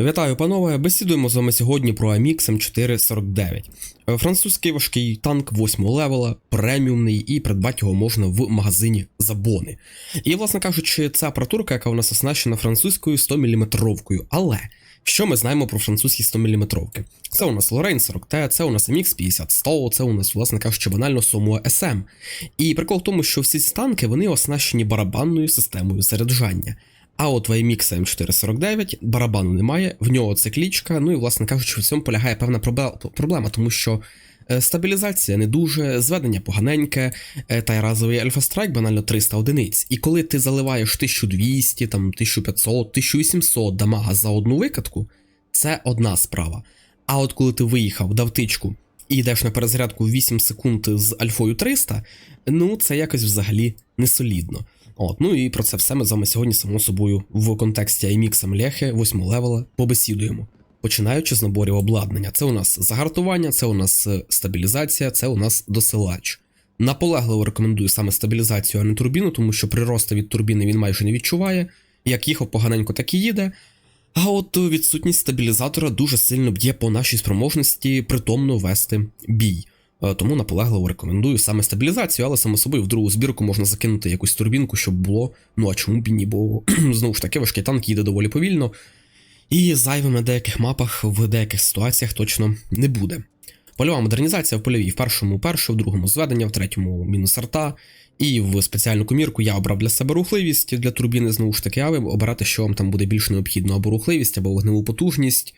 Вітаю, панове! Бесідуємо з вами сьогодні про AMX M449. Е, Французький важкий танк 8 левела, преміумний, і придбати його можна в магазині Забони. І, власне кажучи, це апаратурка, яка у нас оснащена французькою 100 мм. Але що ми знаємо про французькі 100 мм? Це у нас Lorraine 40T, це у нас MX 50 100 це у нас, власне кажучи, банально Somo SM. І прикол в тому, що всі ці танки вони оснащені барабанною системою заряджання. А от в AMX M449 барабану немає, в нього циклічка, ну і, власне кажучи, в цьому полягає певна проблема, тому що е, стабілізація не дуже, зведення поганеньке, е, та й разовий Альфа Страйк банально 300 одиниць. І коли ти заливаєш 1200, там, 1500, 1800 дамага за одну викатку, це одна справа. А от коли ти виїхав, дав тичку і йдеш на перезарядку 8 секунд з альфою 300, ну це якось взагалі не солідно. От, ну і про це все ми з вами сьогодні, само собою, в контексті IMX Млехи 8 левела побесідуємо. Починаючи з наборів обладнання. Це у нас загартування, це у нас е, стабілізація, це у нас досилач. Наполегливо рекомендую саме стабілізацію, а не турбіну, тому що прирости від турбіни він майже не відчуває. Як їхав поганенько, так і їде. А от відсутність стабілізатора дуже сильно б'є по нашій спроможності притомно вести бій. Е, Тому наполегливо рекомендую саме стабілізацію, але само собою в другу збірку можна закинути якусь турбінку, щоб було. Ну а чому б ні, бо знову ж таки важкий танк їде доволі повільно. І зайвим на деяких мапах в деяких ситуаціях точно не буде. Польова модернізація в польовій в першому перше, в другому зведення, в третьому мінус арта. І в спеціальну комірку я обрав для себе рухливість для турбіни, знову ж таки, а ви обирати, що вам там буде більш необхідно, або рухливість, або вогневу потужність.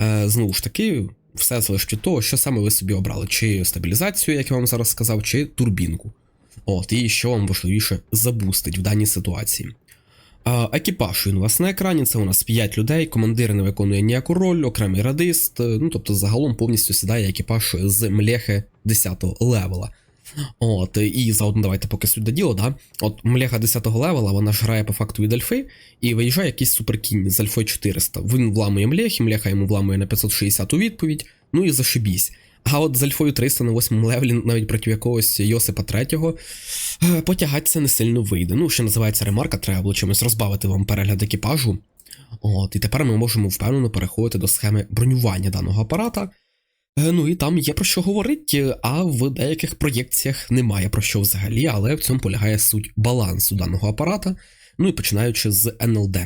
Е, знову ж таки, все залежить від того, що саме ви собі обрали: чи стабілізацію, як я вам зараз сказав, чи турбінку. От, і що вам важливіше забустить в даній ситуації. А, екіпаж він у вас на екрані, це у нас 5 людей, командир не виконує ніяку роль, окремий радист, е, ну тобто загалом повністю сідає екіпаж з млехи 10 левела. От, і заодно давайте поки суть до діла, да? От млеха 10-го левела, вона ж грає по факту від альфи, і виїжджає якийсь суперкінь з альфою 400. Він вламує млехи, млеха йому вламує на 560 у відповідь, ну і зашибісь. А от з альфою 300 на 8 левелі, навіть проти якогось Йосипа 3, потягатися не сильно вийде. Ну, що називається ремарка, треба було чимось розбавити вам перегляд екіпажу. От, і тепер ми можемо впевнено переходити до схеми бронювання даного апарата. Е, Ну і там є про що говорити, а в деяких проєкціях немає про що взагалі, але в цьому полягає суть балансу даного апарата. Ну і починаючи з НЛД.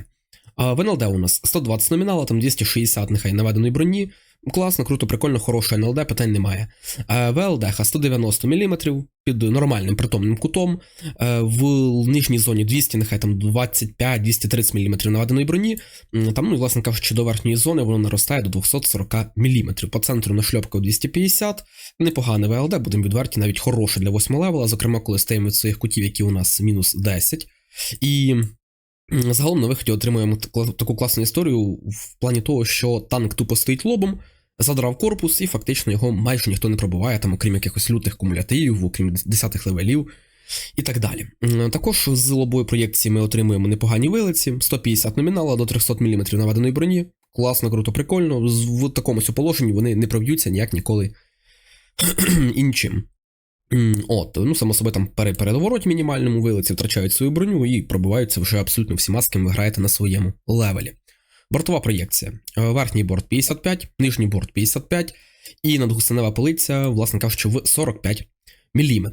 В НЛД у нас 120 номінала, там 260 нехай наведеної броні. Класно, круто, прикольно, хороше НЛД, питань немає. Е, ВЛД 190 мм під нормальним притомним кутом. Е, В нижній зоні 200, нехай там 25-230 мм наведеної броні. Там, ну, власне кажучи, до верхньої зони воно наростає до 240 мм. По центру нашльопка 250. Непогане ВЛД, будемо відверті, навіть хороше для 8 левела, зокрема, коли стаємо від своїх кутів, які у нас мінус 10. І загалом на виході отримуємо таку класну історію в плані того, що танк тупо стоїть лобом. Задрав корпус, і фактично його майже ніхто не пробиває, там, окрім якихось лютих кумулятивів, окрім 10-х левелів і так далі. Також з лобової проєкції ми отримуємо непогані вилиці, 150 номінала до 300 мм наведеної броні. Класно, круто, прикольно. В такому положенні вони не проб'ються ніяк ніколи іншим. От, ну, само собою, там пере- передоворот мінімальному вилиці втрачають свою броню і пробиваються вже абсолютно всіма, з ким ви граєте на своєму левелі. Бортова проєкція. Е, Верхній борт 55, нижній борт 55, і надгусенева полиця, власне кажучи, в 45 мм.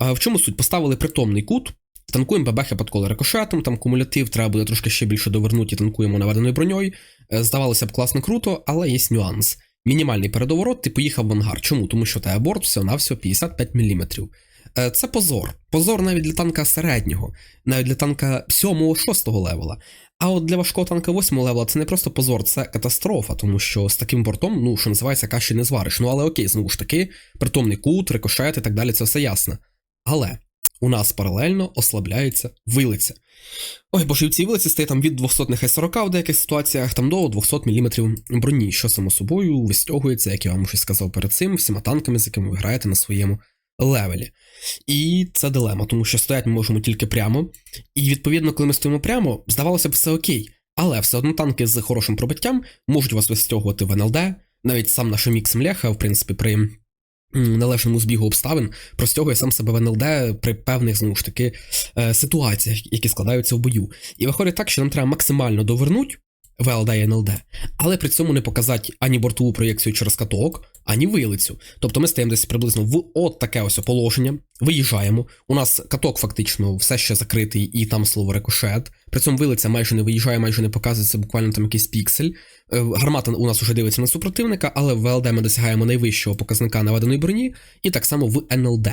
В чому суть? Поставили притомний кут, танкуємо бабехи під коло рикошетом, там кумулятив, треба буде трошки ще більше довернути, танкуємо наведеною броньою. Е, Здавалося б, класно круто, але є нюанс. Мінімальний передоворот, ти поїхав в ангар. Чому? Тому що тебе борт всього на всього 55 мм. Е, Це позор. Позор навіть для танка середнього, навіть для танка 7-6 левела. А от для важкого танка 8 левела це не просто позор, це катастрофа, тому що з таким бортом, ну, що називається, каші не звариш. Ну але окей, знову ж таки, притомний кут, рикошет і так далі, це все ясно. Але у нас паралельно ослабляється вилиця. Ой, бо ж і в цій вилиці стає там від 200 нехай 40 в деяких ситуаціях, там до 200 мм броні, що само собою вистягується, як я вам вже сказав перед цим, всіма танками, з якими ви граєте на своєму левелі. І це дилема, тому що стоять ми можемо тільки прямо. І відповідно, коли ми стоїмо прямо, здавалося б, все окей. Але все одно танки з хорошим пробиттям можуть вас вистягувати в НЛД. Навіть сам наш мікс Млеха, в принципі, при належному збігу обставин простягує сам себе в НЛД при певних знову ж таки е, ситуаціях, які складаються в бою. І виходить так, що нам треба максимально довернути, ВЛД і НЛД, але при цьому не показати ані бортову проєкцію через каток, ані вилицю. Тобто ми стаємо десь приблизно в от таке ось положення, виїжджаємо. У нас каток фактично все ще закритий, і там слово рикошет. При цьому вилиця майже не виїжджає, майже не показується буквально там якийсь піксель. Е, Гармата у нас вже дивиться на супротивника, але в ВЛД ми досягаємо найвищого показника наведеної броні, і так само в НЛД.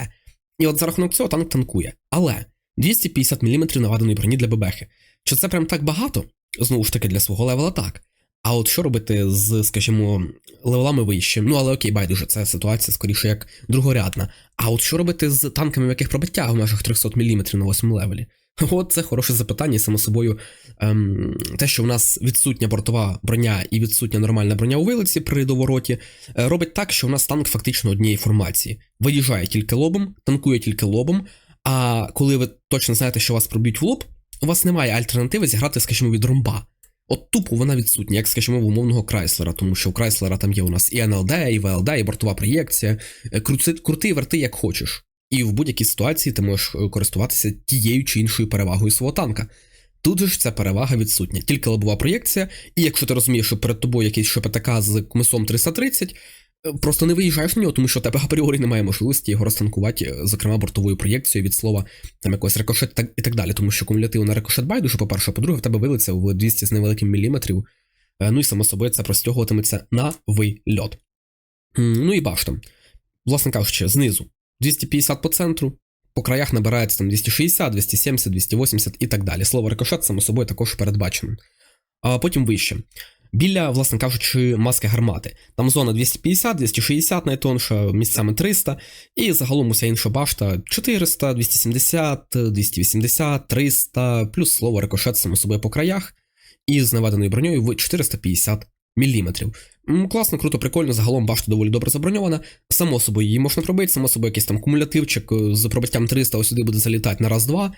І от за рахунок цього танк танкує. Але 250 мм наведеної броні для бебехи. Чи це прям так багато? Знову ж таки, для свого левела так. А от що робити з, скажімо, левелами вище? Ну, але окей, байдуже, це ситуація скоріше як другорядна. А от що робити з танками, в яких пробиття в межах 300 мм на 8 левелі? От це хороше запитання, і само собою, ем, те, що в нас відсутня бортова броня і відсутня нормальна броня у вилиці при довороті, е, робить так, що в нас танк фактично однієї формації. Виїжджає тільки лобом, танкує тільки лобом. А коли ви точно знаєте, що вас проб'ють в лоб, у вас немає альтернативи зіграти, скажімо, від ромба. От тупо вона відсутня, як, скажімо, в умовного Крайслера, тому що у Крайслера там є у нас і НЛД, і ВЛД, і бортова проєкція. Е, Крути, крути верти як хочеш. І в будь-якій ситуації ти можеш е, користуватися тією чи іншою перевагою свого танка. Тут же ж ця перевага відсутня, тільки лобова проєкція, і якщо ти розумієш, що перед тобою якийсь ШПТК з комисом 330, е, просто не виїжджаєш на нього, тому що у тебе апріорі немає можливості його розтанкувати, е, зокрема бортовою проєкцією від слова там якогось рикошет та- і так далі, тому що кумулятивно рикошет байдуже, по-перше, по-друге, в тебе вилиться в 200 з невеликим міліметрів, Е, ну і само собою це простягуватиметься на вильот. Ну і башта. Власне кажучи, знизу 250 по центру, по краях набирається там 260, 270, 280 і так далі. Слово рикошет, само собою, також передбачено. А потім вище. Біля, власне кажучи, маски гармати. Там зона 250, 260 найтонша, місцями 300, і загалом уся інша башта 400, 270, 280, 300, плюс слово рикошет само собою по краях, і з наведеною броньою в 450 мм. Класно, круто, прикольно. Загалом башта доволі добре заброньована. Само собою її можна пробити, само собою якийсь там кумулятивчик е, з пробиттям 300 ось сюди буде залітати на раз-два.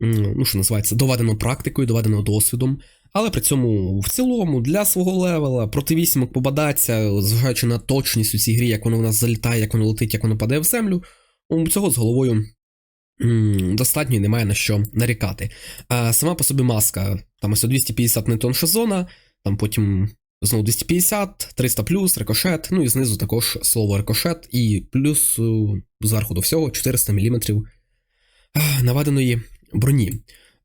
Ну, що називається, доведено практикою, доведено досвідом. Але при цьому в цілому для свого левела проти вісімок попадаться, зважаючи на точність у цій грі, як воно в нас залітає, як воно летить, як воно падає в землю. Цього з головою достатньо і немає на що нарікати. А сама по собі маска, там ось 250 не тонша зона, там потім знову 250, 300 плюс, рикошет, ну і знизу також слово рикошет, і плюс е, зверху до всього 400 мм наведеної броні.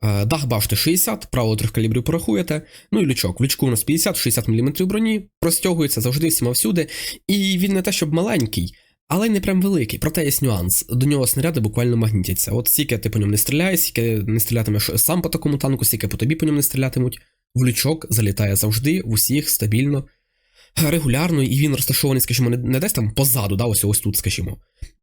Е, Дах башти 60, правило трьох калібрів порахуєте. Ну і лючок. В лючку у нас 50-60 мм броні, простягується завжди всіма всюди. І він не те, щоб маленький, але й не прям великий. Проте є нюанс. До нього снаряди буквально магнітяться. От стільки ти по ньому не стріляєш, стільки не стрілятимеш сам по такому танку, стільки по тобі по ньому не стрілятимуть. В лючок залітає завжди, в усіх стабільно, регулярно, і він розташований, скажімо, не десь там позаду, да, ось ось тут, скажімо.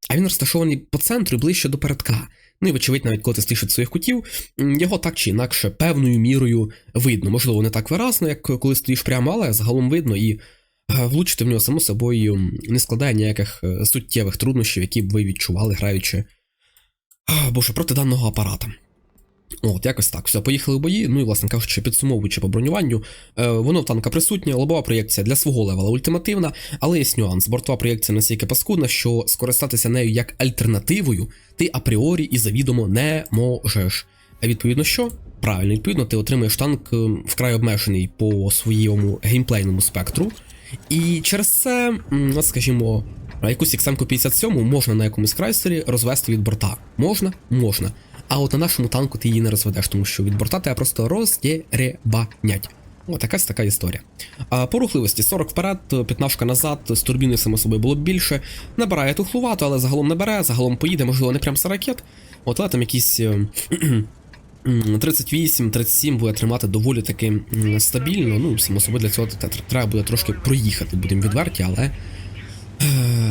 А він розташований по центру і ближче до передка. Ну і, вочевидь, навіть коли ти від своїх кутів, його так чи інакше певною мірою видно. Можливо, не так виразно, як коли стоїш прямо, але загалом видно, і е, влучити в нього само собою не складає ніяких е, суттєвих труднощів, які б ви відчували, граючи боже, проти даного апарата. От, якось так. Все, поїхали в бої. Ну і, власне кажучи, підсумовуючи по бронюванню, е, воно в танка присутнє, лобова проєкція для свого левела ультимативна, але є нюанс. Бортова проєкція настільки паскудна, що скористатися нею як альтернативою ти апріорі і завідомо не можеш. А відповідно, що? Правильно, відповідно, ти отримуєш танк е, вкрай обмежений по своєму геймплейному спектру. І через це, скажімо, якусь XM 57 можна на якомусь крайсері розвести від борта. Можна? Можна. А от на нашому танку ти її не розведеш, тому що від борта тебе просто роздєребанять. От якась така історія. А по рухливості 40 вперед, 15 назад, з турбіною само собою було б більше. Набирає тухлувато, але загалом не бере, загалом поїде, можливо, не прям з ракет. От але там якісь. е, 38-37 буде тримати доволі таки стабільно. Ну, само собою для цього треба буде трошки проїхати, будемо відверті, але. Е,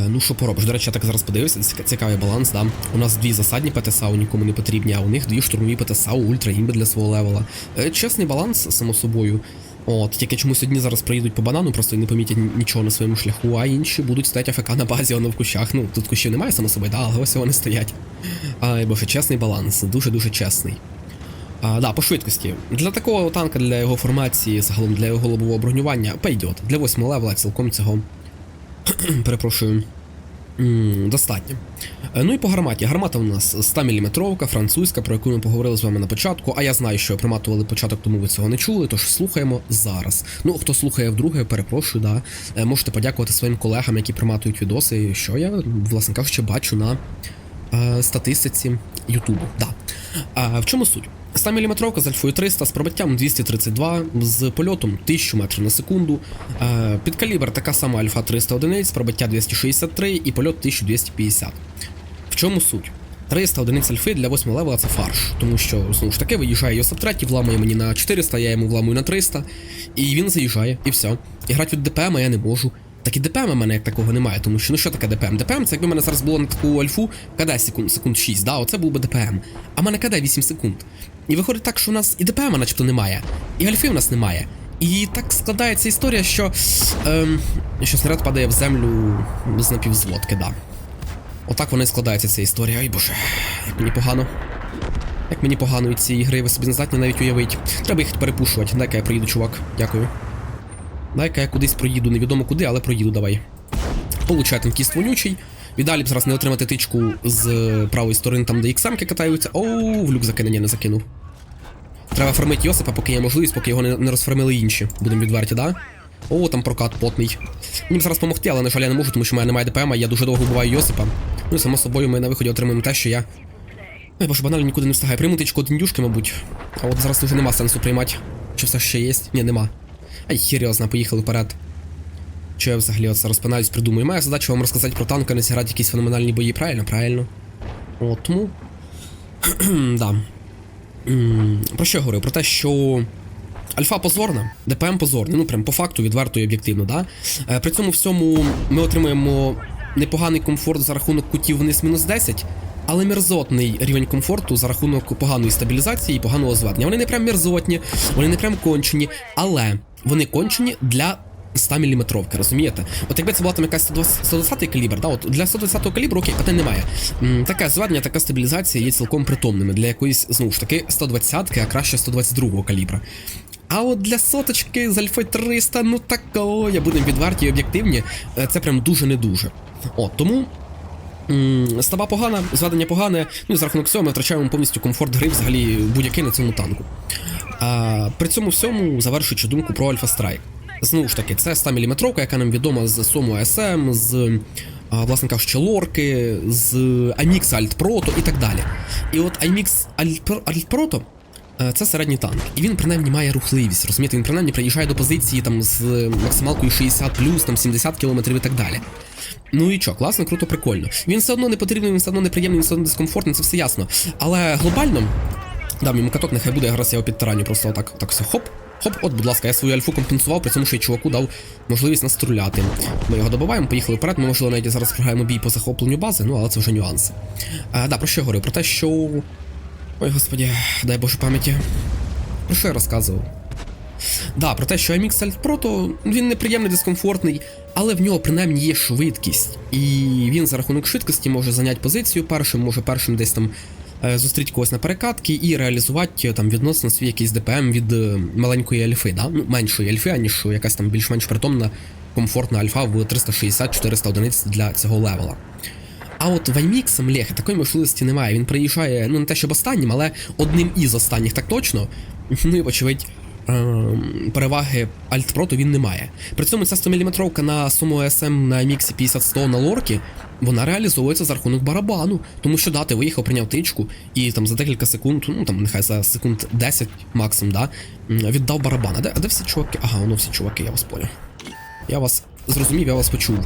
ну, що поробиш? До речі, я так зараз подивився, ціка- цікавий баланс, да. У нас дві засадні ПТСАУ нікому не потрібні, а у них дві штурмові ПТСАУ, ультра імби для свого левела. Е, чесний баланс, само собою. От, тільки чомусь одні зараз проїдуть по банану, просто і не помітять нічого на своєму шляху, а інші будуть стояти АФК на базі, воно в кущах. Ну, тут кущів немає, само собою, да, але ось вони стоять. Ай, боже, чесний баланс, дуже-дуже чесний. А, да, по швидкості. Для такого танка, для його формації, загалом для його лобового бронювання, пойдет. Для 8 левела цілком цього. Перепрошую. достатньо. Е, Ну і по гарматі. Гармата у нас 100-мм, французька, про яку ми поговорили з вами на початку. А я знаю, що приматували початок, тому ви цього не чули. Тож слухаємо зараз. Ну, хто слухає вдруге, перепрошую, да. Е, Можете подякувати своїм колегам, які приматують відоси, що я, власне кажучи, бачу на е, статистиці Ютубу. Да. А, в чому суть? 100 мм з альфою 300 з пробиттям 232, з польотом 1000 метрів на секунду. Е, під калібр така сама альфа 300 одиниць, пробиття 263 і польот 1250. В чому суть? 300 одиниць альфи для 8 левела це фарш, тому що знову ж таки виїжджає Йосип 3, вламує мені на 400, я йому вламую на 300, і він заїжджає, і все. І грати від ДПМ я не можу. Так і ДПМ у мене як такого немає, тому що ну що таке ДПМ? ДПМ це якби в мене зараз було на таку альфу КД секунд, секунд 6, да, оце був би ДПМ. А в мене КД 8 секунд. І виходить так, що у нас і ДПМ начебто немає, і альфи в нас немає. І так складається історія, що, ем, що снаряд падає в землю з напівзводки, да. Отак воно і складається ця історія. Ой боже, як мені погано. Як мені погано від цієї гри, ви собі не здатні навіть уявити. Треба їх перепушувати. Дай-ка я проїду, чувак. Дякую. Дай-ка я кудись проїду, невідомо куди, але проїду, давай. Получай танкіст вонючий. Віддалі б зараз не отримати тичку з е, правої сторони, там де іксамки катаються. Оу, в люк закинення не закинув. Треба фармити Йосипа, поки є можливість, поки його не, розфармили інші. Будемо відверті, да? О, там прокат потний. Мені зараз допомогти, але на жаль я не можу, тому що в мене немає ДПМ, а я дуже довго вбиваю Йосипа. Ну і само собою ми на виході отримуємо те, що я. Ой, боже, банально нікуди не встигаю. Прийму тичку один дюшки, мабуть. А от зараз вже нема сенсу приймати. Чи все ще є? Ні, нема. Ай, хір поїхали вперед. Що я взагалі оце розпинаюсь, придумаю. Моя задача вам розказати про танк, а не зіграти якісь феноменальні бої, правильно? Правильно. От тому. да. Про що я говорю? Про те, що. Альфа позорна, ДПМ позорний, ну прям по факту, відверто і об'єктивно, да? Е, При цьому всьому ми отримуємо непоганий комфорт за рахунок кутів вниз мінус 10, але мерзотний рівень комфорту за рахунок поганої стабілізації і поганого зведення. Вони не прям мерзотні, вони не прям кончені, але вони кончені для 100 мм, розумієте? От якби це була там якась 120 120 калібр, да, от для 120 калібру окей, питань немає. Таке зведення, така стабілізація є цілком притомними для якоїсь, знову ж таки, 120-ки, а краще 122-го калібра. А от для соточки з Альфой 300, ну такое, будемо відверті і об'єктивні, е, це прям дуже не дуже. От, тому. М, Стаба погана, зведення погане, ну і за рахунок цього ми втрачаємо повністю комфорт гри взагалі будь-який на цьому танку. А, при цьому всьому, завершуючи думку про Альфа Страйк. Знову ж таки, це 100 мм, яка нам відома з Сому АСМ, з, а, власне кажучи, Лорки, з Alt Proto і так далі. І от IMX Alt Е, Це середній танк, і він принаймні має рухливість. Розумієте, він принаймні приїжджає до позиції там з максималкою 60 там 70 км і так далі. Ну і що, класно, круто, прикольно. Він все одно не потрібний, він все одно неприємний, він все одно дискомфортний, це все ясно. Але глобально, дам йому каток, нехай буде якраз я його підтараню, просто отак, так все, хоп. Хоп, от, будь ласка, я свою альфу компенсував, при цьому що й чуваку дав можливість наструляти. Ми його добиваємо, поїхали вперед. Ми, можливо, навіть зараз програємо бій по захопленню бази, ну але це вже нюанси. А, да, про що я говорю? Про те, що. Ой, господі, дай Боже пам'яті. Про що я розказував? Да, про те, що MX Alt Pro, то він неприємний, дискомфортний, але в нього принаймні є швидкість. І він за рахунок швидкості може зайняти позицію першим, може першим десь там е, зустріти когось на перекатки і реалізувати е, там відносно свій якийсь ДПМ від е, маленької альфи, да? ну, меншої альфи, аніж якась там більш-менш притомна, комфортна альфа в 360-400 одиниць для цього левела. А от Ваймікс Млеха такої можливості немає. Він приїжджає, ну не те, щоб останнім, але одним із останніх так точно. Ну і вочевидь. ем, Переваги Альтпроту він не має. При цьому ця 100-мм на суму СМ на міксі 50-100 на лоркі, вона реалізовується за рахунок барабану. Тому що да, ти виїхав, прийняв тичку, і там за декілька секунд, ну там нехай за секунд 10 максимум, да, віддав барабан. А де, а де всі чуваки? Ага, воно всі чуваки, я вас понял. Я вас зрозумів, я вас почув.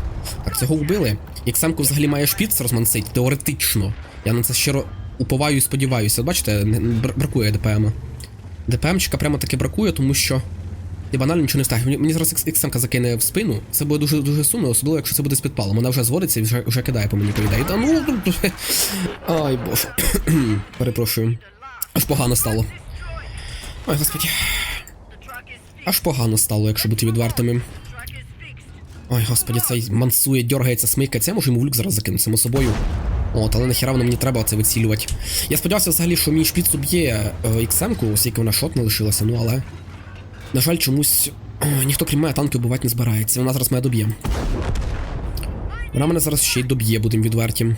Так, цього вбили. Як самку взагалі має шпіц розмансить, теоретично. Я на це щиро уповаю і сподіваюся. Бачите, бракує ДПМа. ДПМчика прямо таки бракує, тому що. І банально нічого не встиг. Мені, зараз XM закине в спину. Це буде дуже дуже сумно, особливо якщо це буде з підпалом. Вона вже зводиться і вже, вже кидає по мені по ідеї. Та ну. ну, Ай боже. Перепрошую. Аж погано стало. Ой, господі. Аж погано стало, якщо бути відвертими. Ой, господі, цей мансує, дергається, смикається. Я можу йому в люк зараз закинути, само собою. От, але нахіра воно мені треба це вицілювати. Я сподівався взагалі, що мій шпіц уб'є е, XM-ку, оскільки вона шот не лишилася, ну але. На жаль, чомусь е, ніхто крім мене танки вбивати не збирається. Вона зараз мене доб'є. Вона мене зараз ще й доб'є, будемо відверті.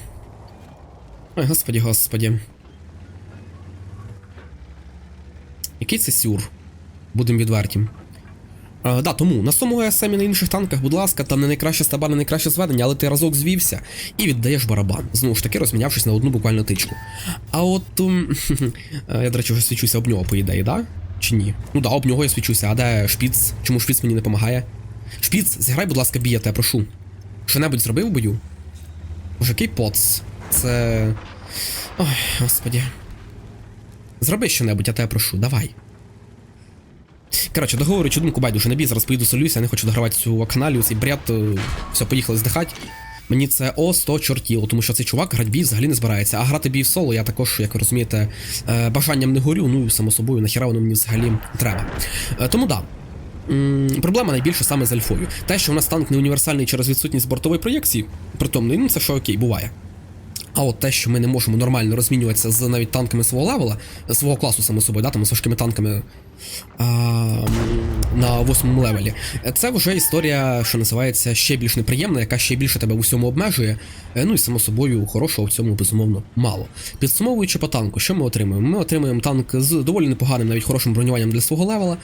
Ой, господі, господі. Який це сюр? Будемо відверті. А, да, тому на самому ГСМ і на інших танках, будь ласка, там не найкраще стаба, не найкраще зведення, але ти разок звівся і віддаєш барабан. Знову ж таки, розмінявшись на одну буквально тичку. А от. м, я, до речі, вже свічуся об нього, по ідеї, да? Чи ні? Ну да, об нього я свічуся, а де шпіц? Чому шпіц мені не допомагає? Шпіц, зіграй, будь ласка, бій, я прошу. Що-небудь зробив бою? Боже, який поц? Це. Ой, господі. Зроби що-небудь, я тебе прошу, давай. Коротше, договорюючи думку байдуже не бій, зараз поїду солюся, я не хочу догравати цю вакханалію, цей бред, е, все, поїхали здихати. Мені це о 100 чортіло, тому що цей чувак грати бій взагалі не збирається. А грати бій в соло я також, як ви розумієте, е, бажанням не горю, ну і само собою, нахіра воно мені взагалі треба. Е, Тому да. Проблема найбільше саме з альфою. Те, що у нас танк не універсальний через відсутність бортової проєкції, притомний, ну це що окей, буває. А от те, що ми не можемо нормально розмінюватися з навіть танками свого левела, свого класу, само собою, да, там з важкими танками а, на восьмому левелі, це вже історія, що називається ще більш неприємна, яка ще більше тебе в усьому обмежує. Е, Ну і само собою хорошого в цьому безумовно мало. Підсумовуючи по танку, що ми отримуємо? Ми отримуємо танк з доволі непоганим, навіть хорошим бронюванням для свого левела.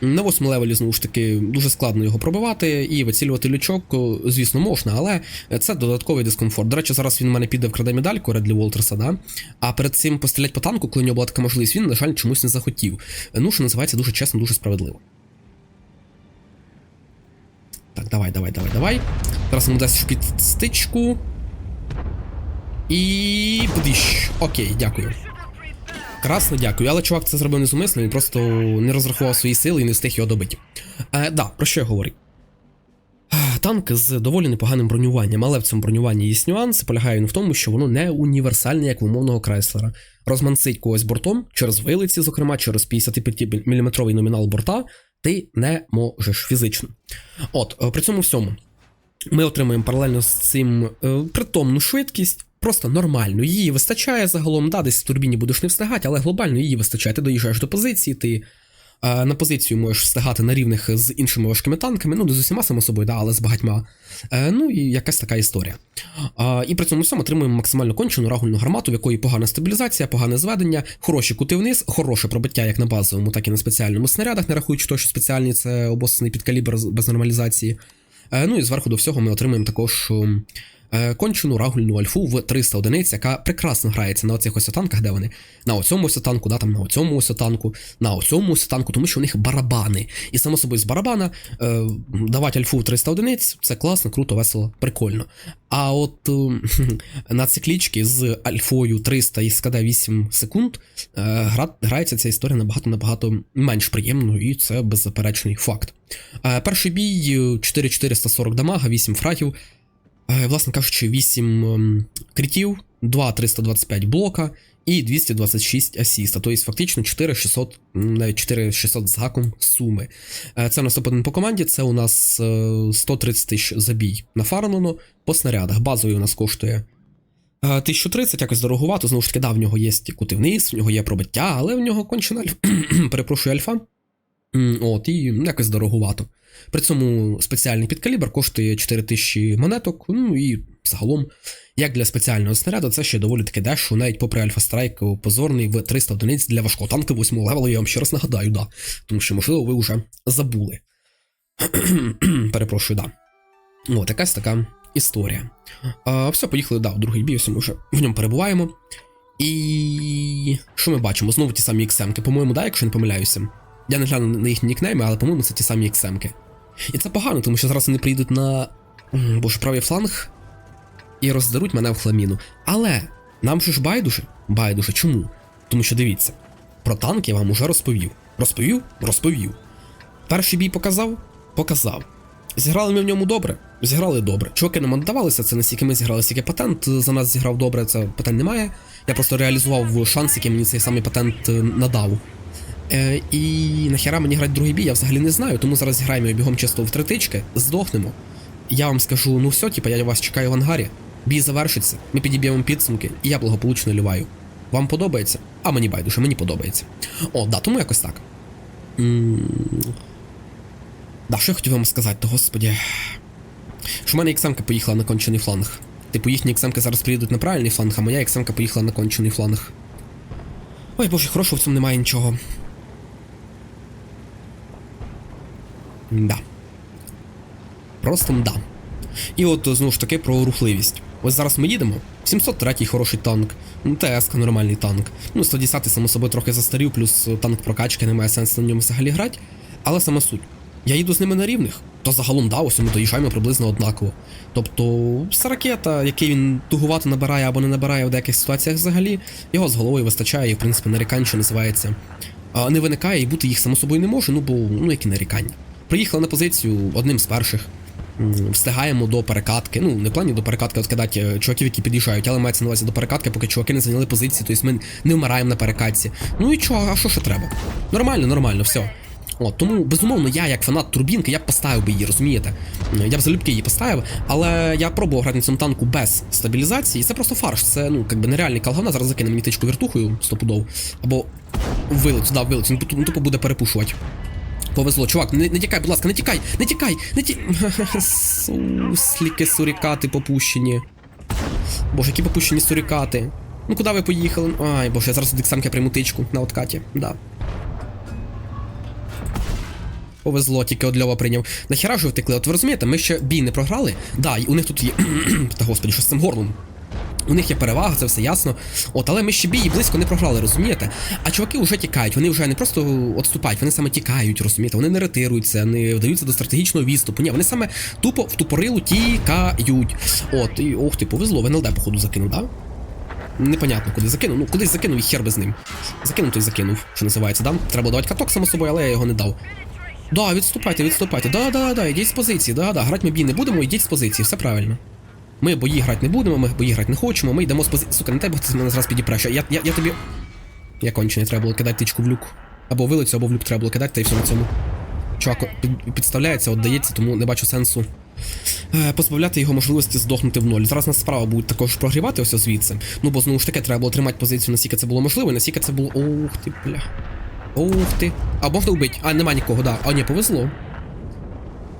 На восьмому левелі, знову ж таки, дуже складно його пробивати, і вицілювати лючок, звісно, можна, але це додатковий дискомфорт. До речі, зараз він в мене піде вкраде медальку Редлі Волтерса, да? А перед цим пострілять по танку, коли у нього була така можливість, він, на жаль, чомусь не захотів. Ну, що називається дуже чесно, дуже справедливо. Так, давай, давай, давай, давай. Зараз йому дасть стичку. І. Подищ. Окей, дякую. Красно, дякую. Але чувак це зробив незумисно, він просто не розрахував свої сили і не встиг його добити. Е, да, про що я говорю? Танк з доволі непоганим бронюванням, але в цьому бронюванні є нюанс, полягає він в тому, що воно не універсальне, як в умовного Крайслера. Розмансить когось бортом через вилиці, зокрема через 55-мм номінал борта, ти не можеш фізично. От, е, при цьому всьому ми отримуємо паралельно з цим е, притомну швидкість, просто нормальну. Її вистачає загалом, да, десь в турбіні будеш не встигати, але глобально її вистачає. Ти доїжджаєш до позиції, ти на позицію можеш встигати на рівних з іншими важкими танками, ну не з усіма само собою, да, але з багатьма. Е, ну і якась така історія. І при цьому всьому отримуємо максимально кончену рагульну гармату, в якої погана стабілізація, погане зведення, хороші кути вниз, хороше пробиття як на базовому, так і на спеціальному снарядах, не рахуючи того, що спеціальний це обоссаний під калібр з- без нормалізації. Е, Ну і зверху до всього ми отримаємо також кончену рагульну альфу в 300 одиниць, яка прекрасно грається на оцих ось танках, де вони на оцьому ось танку, да, там на оцьому ось танку, на оцьому ось танку, тому що у них барабани. І само собою з барабана е, давати альфу в 300 одиниць це класно, круто, весело, прикольно. А от е, на циклічки з альфою 300 і СКД 8 секунд е, гра, грається ця історія набагато набагато менш приємно, і це беззаперечний факт. Е, Перший бій е, 4440 дамага, 8 фрагів, е, власне кажучи, 8 ем, критів, 2 325 блока і 226 асіста. Тобто фактично 4600, навіть 4600 з гаком суми. Е, Це у нас топ-1 по команді, це у нас е, 130 тисяч забій нафармлено по снарядах. Базовий у нас коштує. е, 1030 якось дорогувато, знову ж таки, да, в нього є кути вниз, в нього є пробиття, але в нього кончена. Перепрошую, альфа. От, і якось дорогувато. При цьому спеціальний підкалібр коштує 4000 монеток, ну і загалом, як для спеціального снаряду, це ще доволі таки дешево, навіть попри Альфа Страйк позорний в 300 одиниць для важкого танка 8 левела, я вам ще раз нагадаю, да. Тому що, можливо, ви вже забули. Перепрошую, да. От, якась така історія. А, все, поїхали, да, в другий бій, ми вже в ньому перебуваємо. І що ми бачимо? Знову ті самі XM-ки, по-моєму, да, якщо не помиляюся. Я не гляну на їхні нікнейми, але, по-моєму, це ті самі XM-ки. І це погано, тому що зараз вони приїдуть на боже, правий фланг і роздеруть мене в хламіну. Але нам же ж байдуже. Байдуже. Чому? Тому що дивіться, про танк я вам уже розповів. Розповів? Розповів. Перший бій показав? Показав. Зіграли ми в ньому добре? Зіграли добре. Чуваки нам надавалися, це настільки ми зіграли, стільки патент за нас зіграв добре, це питань немає. Я просто реалізував шанс, який мені цей самий патент е, надав. Е, і нахера мені грати другий бій, я взагалі не знаю, тому зараз зіграємо бігом чисто в три тички, здохнемо. Я вам скажу, ну все, типа, я вас чекаю в ангарі. Бій завершиться, ми підіб'ємо підсумки, і я благополучно ліваю. Вам подобається? А мені байдуже, мені подобається. О, да, тому якось так. Да, що я хотів вам сказати, то господі. Що в мене XM поїхала на кончений фланг. Типу, їхні XM зараз приїдуть на правильний фланг, а моя XM поїхала на кончений фланг. Ой, боже, хорошого в цьому немає нічого. Да. Просто мда. І от знову ж таки про рухливість. Ось зараз ми їдемо. 703 хороший танк, ну, ТС нормальний танк. Ну, 110 само собою трохи застарів, плюс танк прокачки, немає сенсу на ньому взагалі грати. Але саме суть. Я їду з ними на рівних, то загалом да, ось ми доїжджаємо приблизно однаково. Тобто, ракета, який він тугувато набирає або не набирає в деяких ситуаціях взагалі, його з головою вистачає, і в принципі нарікань, що називається, не виникає, і бути їх само собою не може, ну бо ну які нарікання. Приїхали на позицію одним з перших. Встигаємо до перекатки. Ну, не в плані до перекатки от кидати е, чуваків, які під'їжджають, але мається на увазі до перекатки, поки чуваки не зайняли позиції, тобто ми не вмираємо на перекатці. Ну і чого, а що ще треба? Нормально, нормально, все. От, тому, безумовно, я, як фанат турбінки, я б поставив би її, розумієте? Я б залюбки її поставив, але я пробував грати на цьому танку без стабілізації, і це просто фарш. Це ну, якби нереальний калгана, зараз закине мені тичку вертухою стопудов. Або вилить, да, вилить, він тупо буде перепушувати. Повезло, чувак, не, не тікай, будь ласка, не тікай, не тікай, не ті. Сусліки сурікати попущені. Боже, які попущені сурікати. Ну куди ви поїхали? Ай, боже, я зараз від Іксамки прийму тичку на откаті, да. Повезло, тільки от Льова прийняв. Нахіра ж втекли? От ви розумієте, ми ще бій не програли. Да, і у них тут є. Та господи, що з цим горлом? У них є перевага, це все ясно. От, але ми ще бій близько не програли, розумієте? А чуваки вже тікають, вони вже не просто відступають, вони саме тікають, розумієте? Вони не ретируються, не вдаються до стратегічного відступу. Ні, вони саме тупо в тупорилу тікають. От, і ох ти, повезло, в походу, закинув, да? Непонятно, куди закинув. Ну, кудись закинув і хер би з ним. Закинув, той закинув, що називається, да? Треба давати каток само собою, але я його не дав. Да, відступайте, відступайте. Да, да, да, йдіть з позиції, да, да. Грати ми бій не будемо, йдіть з позиції, все правильно. Ми бої грати не будемо, ми бої грати не хочемо, ми йдемо з позиції. Сука, не тебе хтось мене зараз підіпре. що Я, я, я тобі. Я кончений, треба було кидати тичку в люк. Або вилицю, або в люк треба було кидати, та й все на цьому. Чувак під- підставляється, віддається, тому не бачу сенсу е, позбавляти його можливості здохнути в ноль. Зараз нас справа будуть також прогрівати ось звідси. Ну бо знову ж таки треба було тримати позицію, наскільки це було можливо, і наскільки це було. Ух ти, бля. Ух ти. А можна вбити? А, нема нікого, да. А, ні, повезло.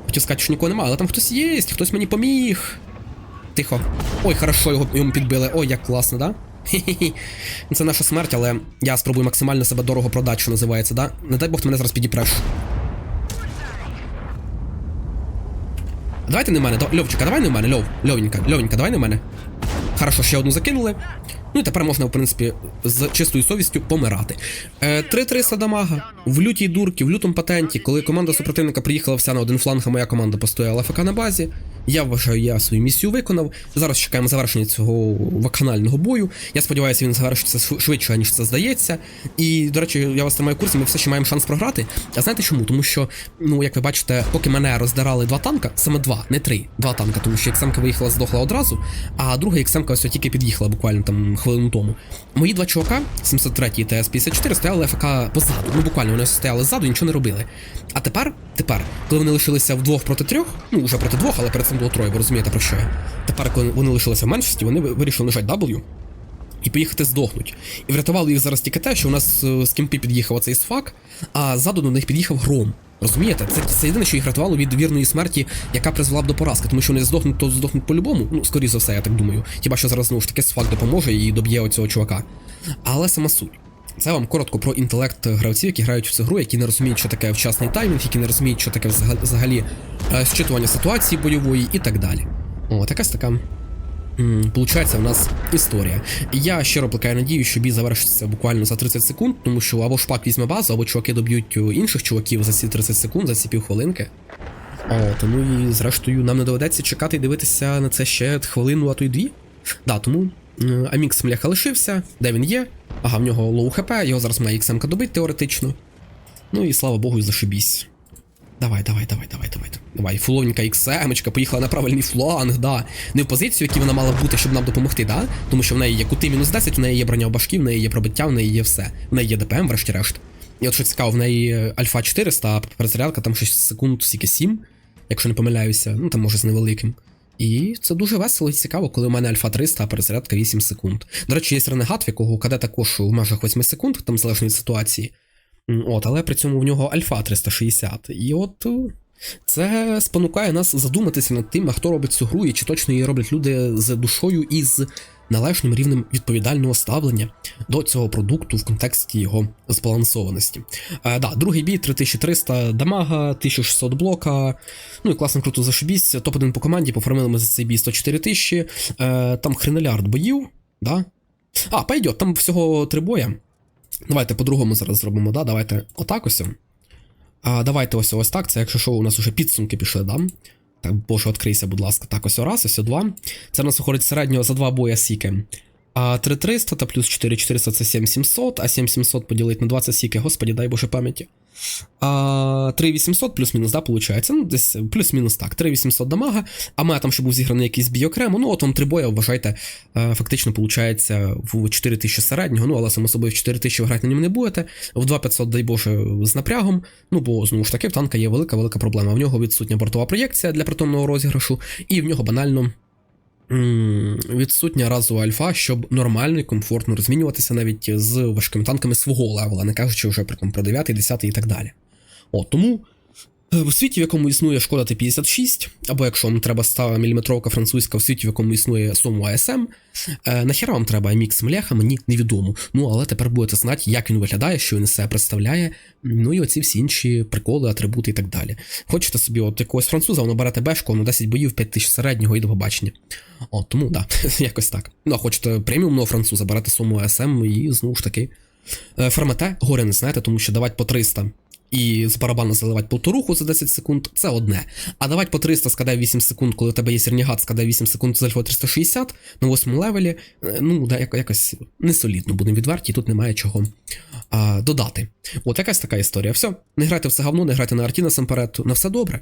Хотів сказати, що нікого немає, але там хтось є, хтось мені поміг. Тихо. Ой, хорошо, його йому підбили. Ой, як класно, да? Хі-хі-хі. Це наша смерть, але я спробую максимально себе дорого продати, що називається, да? Не дай Бог ти мене зараз підіпреш. Давайте не в мене, Льовчика, давай не в мене, Льов, Льовенька, Льовенька, давай не в мене. Хорошо, ще одну закинули. Ну і тепер можна, в принципі, з чистою совістю помирати. Е, 3-300 дамага в лютій дурці, в лютому патенті, коли команда супротивника приїхала вся на один фланг, а моя команда постояла ФК на базі. Я вважаю, я свою місію виконав. Зараз чекаємо завершення цього вакханального бою. Я сподіваюся, він завершиться швидше, ніж це здається. І, до речі, я вас тримаю в курсі, ми все ще маємо шанс програти. А знаєте чому? Тому що, ну, як ви бачите, поки мене роздирали два танка, саме два, не три, два танка, тому що Ексемка виїхала, здохла одразу, а друга Ексемка ось тільки під'їхала буквально там хвилину тому. Мої два чувака, 703 і ТС-54, стояли ФК позаду. Ну, буквально вони стояли ззаду і нічого не робили. А тепер, тепер, коли вони лишилися вдвох проти трьох, ну вже проти двох, але перед цим було троє, ви розумієте про що я. Тепер, коли вони лишилися в меншості, вони вирішили нажати W і поїхати здохнуть. І врятувало їх зараз тільки те, що у нас е, з кімпі під'їхав оцей сфак, а ззаду до них під'їхав гром. Розумієте? Це, це єдине, що їх рятувало від вірної смерті, яка призвела б до поразки, тому що вони здохнуть, то здохнуть по-любому. Ну, скоріше за все, я так думаю. Хіба що зараз знову ж таки сфак допоможе і доб'є оцього чувака. Але сама суть. Це вам коротко про інтелект гравців, які грають в цю гру, які не розуміють, що таке вчасний таймінг, які не розуміють, що таке взага- взагалі е, зчитування ситуації бойової і так далі. О, якась така Получається, в нас історія. Я щиро плекаю надію, що бій завершиться буквально за 30 секунд, тому що або шпак візьме базу, або чуваки доб'ють інших чуваків за ці 30 секунд, за ці півхвилинки. Тому і зрештою нам не доведеться чекати і дивитися на це ще хвилину, а то й дві. Да, тому е, Амікс мляха лишився, де він є. Ага, в нього лоу хп, його зараз має XM добить теоретично. Ну і слава Богу, і зашибісь. Давай, давай, давай, давай, давай. Давай, фуловенька XM, поїхала на правильний фланг, да. Не в позицію, яку вона мала бути, щоб нам допомогти, да? Тому що в неї є кути мінус 10, в неї є броня в башки, в неї є пробиття, в неї є все. В неї є ДПМ, врешті-решт. І от що цікаво, в неї альфа 400, а перезарядка там 6 секунд, скільки 7, якщо не помиляюся, ну там може з невеликим. І це дуже весело і цікаво, коли у мене альфа 300, а перезарядка 8 секунд. До речі, є ренегат, в якого КД також у межах 8 секунд, там залежно від ситуації. От, але при цьому в нього альфа 360. І от. е, Це спонукає нас задуматися над тим, хто робить цю гру, і чи точно її роблять люди з душою і з належним рівнем відповідального ставлення до цього продукту в контексті його збалансованості. Е, да, другий бій 3300 дамага, 1600 блока. Ну і класно круто зашибісь. Топ-1 по команді, поформили ми за цей бій 104 тисячі. Е, там хренелярд боїв, да? А, пойдет, там всього три боя. Давайте по-другому зараз зробимо, да? Давайте отак ось. А, давайте ось ось так. Це якщо що, у нас вже підсумки пішли, да? Так, боже, відкрийся, будь ласка. Так, ось раз, ось два. Це у нас виходить середнього за два боя сіки. А 3300 та плюс 4400 це 7700, а 7700 поділити на 20 сіки, господі, дай Боже пам'яті. А 3800 плюс-мінус, да, виходить. Ну, десь плюс-мінус так. 3800 дамага, а мене там ще був зіграний якийсь бій окремо. Ну, от вам три боя, вважайте, е, фактично виходить в 4000 середнього, ну, але само собою в 4000 ви грати на ньому не будете. В 2500, дай Боже, з напрягом. Ну, бо знову ж таки, в танка є велика-велика проблема. В нього відсутня бортова проєкція для притомного розіграшу, і в нього банально. Відсутня разова альфа, щоб нормально і комфортно розмінюватися навіть з важкими танками свого левела, не кажучи вже про, там, про 9, 10 і так далі. От тому в світі, в якому існує шкода Т-56, або якщо вам треба 100 мм французька в світі, в якому існує Сому АСМ, е, нахіра вам треба мікс мляха, мені невідомо. Ну але тепер будете знати, як він виглядає, що він себе представляє. Ну і оці всі інші приколи, атрибути і так далі. Хочете собі от якогось француза, воно берете бешку на 10 боїв, 5 тисяч середнього і до побачення. От, тому да, якось так. Ну а хочете преміумного француза, берете Сому АСМ і знову ж таки. Е, Формате горе не знаєте, тому що давати по 300 і з барабану заливати полторуху за 10 секунд це одне. А давати по 300 з КД 8 секунд, коли у тебе є Сернігат з КД 8 секунд з альфа 360 на 8 левелі, е, ну, да, яко- якось несолідно, будемо відверті, тут немає чого а, додати. От якась така історія. Все, не грайте в це говно, не грайте на арті насамперед, на все добре.